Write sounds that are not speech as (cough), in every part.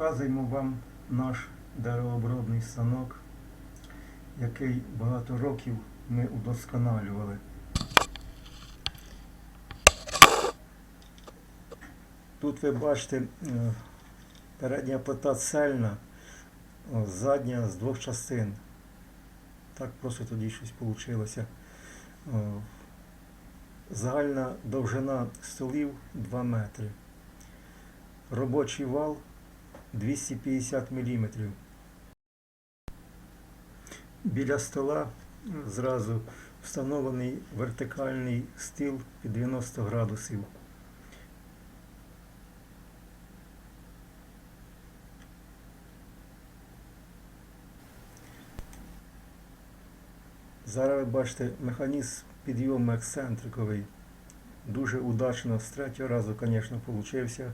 Показуємо вам наш деревообробний станок, який багато років ми удосконалювали. Тут ви бачите е, передня плита цельна, задня з двох частин. Так просто тоді щось вийшло. Загальна довжина столів 2 метри. Робочий вал 250 мм. Біля стола зразу встановлений вертикальний стіл під 90 градусів. Зараз ви бачите механізм підйому ексцентриковий. Дуже удачно з третього разу, звісно, получився.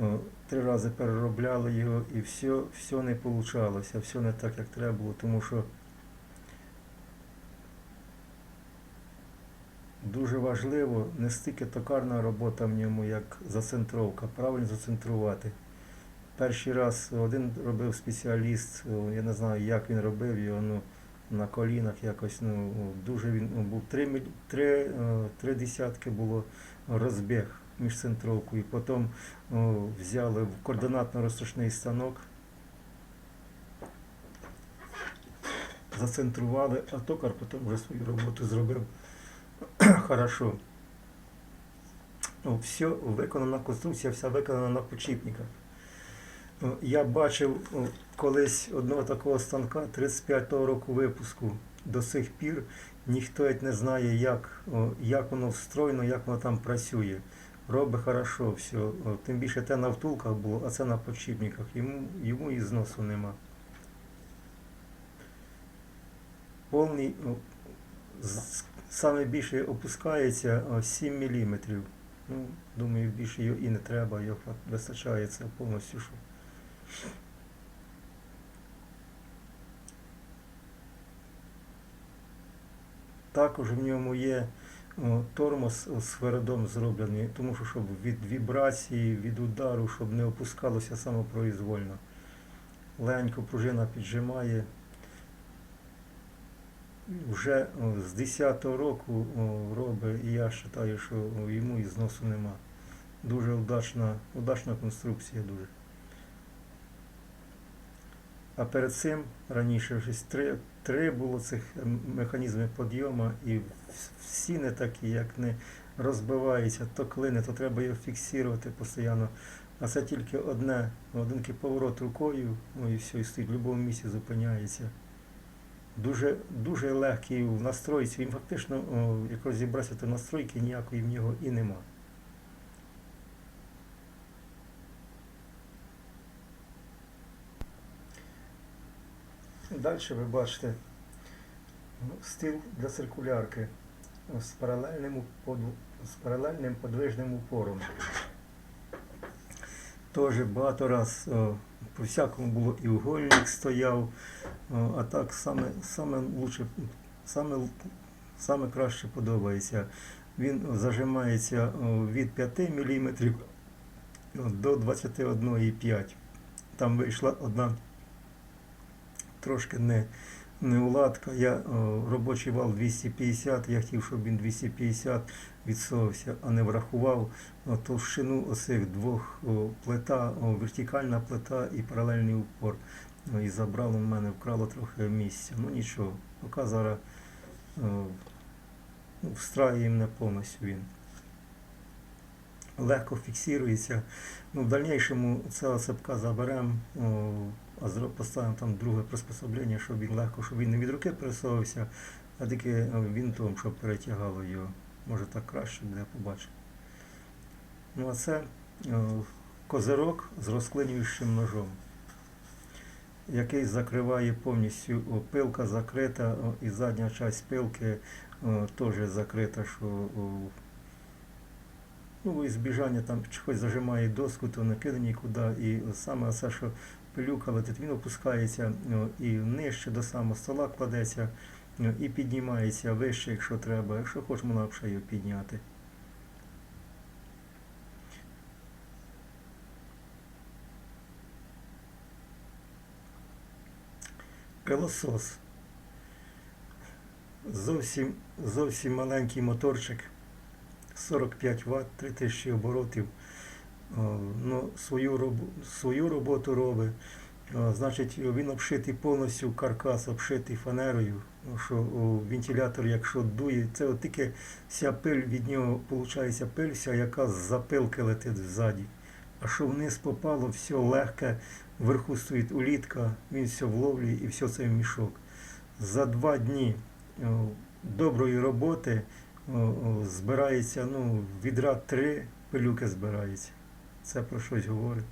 О, Три рази переробляли його і все, все не вийшло, все не так, як треба було, тому що дуже важливо не стільки токарна робота в ньому, як зацентровка, правильно зацентрувати. Перший раз один робив спеціаліст, я не знаю, як він робив його, ну, на колінах якось, ну, дуже він ну, був три, три, е, три десятки було розбіг між центровкою. Потім о, взяли в координатно-розташний станок, зацентрували, а токар потім вже свою роботу зробив (clears throat) хорошо. Ну, все виконана конструкція, вся виконана на почіпниках. Я бачив колись одного такого станка 35-го року випуску. До сих пір ніхто не знає, як, як воно встроєно, як воно там працює. Робить хорошо все. Тим більше те на втулках було, а це на подшипниках. Йому, йому і зносу нема. Повний, саме більше опускається 7 мм. Ну, думаю, більше його і не треба, його вистачає це повністю. Що. Також в ньому є тормоз з фередом зроблений, тому що щоб від вібрації, від удару, щоб не опускалося самопроізвольно. Легенько пружина піджимає. Вже з 10-го року робить, і я вважаю, що йому і зносу нема. Дуже удачна, удачна конструкція дуже. А перед цим раніше щось три, три було цих механізмів підйому, і всі не такі, як не розбиваються, то клини, то треба його фіксувати постійно. А це тільки одне, один поворот рукою, ну і все, і стоїть в будь-якому місці зупиняється. Дуже, дуже легкий в настройці. Він фактично, як розібратися, то настройки ніякої в нього і нема. Далі ви бачите ну, стіл для циркулярки з паралельним, з паралельним подвижним упором. Теж багато раз по всякому було і угольник стояв, а так саме, саме лучше, саме, саме краще подобається. Він зажимається від 5 мм до 21,5 Там вийшла одна трошки не, не уладка. Я о, робочий вал 250, я хотів, щоб він 250 відсовався, а не врахував о, товщину оцих двох о, плита, о, вертикальна плита і паралельний упор. О, і забрало в мене, вкрало трохи місця. Ну нічого, поки зараз ну, встраює мене повністю він. Легко фіксується. Ну, в дальнейшому цього цепка заберемо, поставимо там друге приспособлення, щоб він легко, щоб він не від руки пересовувався, а тільки вінтом, щоб перетягало його. Може так краще буде побачити. Ну а це козирок з розклинюючим ножом, який закриває повністю пилка закрита, і задня частина пилки теж закрита, що Ну, збіжання там чогось зажимає доску, то накидані куди. І саме все, що пилюка летить, він опускається ну, і нижче до самого стола кладеться, ну, і піднімається вище, якщо треба, якщо хочемо лапше його підняти. Пилосос. Зовсім, зовсім маленький моторчик. 45 Вт, 3000 оборотів. Ну, свою, робо- свою роботу робить. Значить, він обшитий повністю каркас, обшитий фанерою. Ну, Що вентилятор, якщо дує, це от тільки вся пиль від нього, виходить, пиль вся, яка з запилки летить ззаді. А що вниз попало, все легке, вверху стоїть улітка, він все вловлює і все це в мішок. За два дні доброї роботи збирається, ну, відра три пилюки збирається. Це про щось говорить.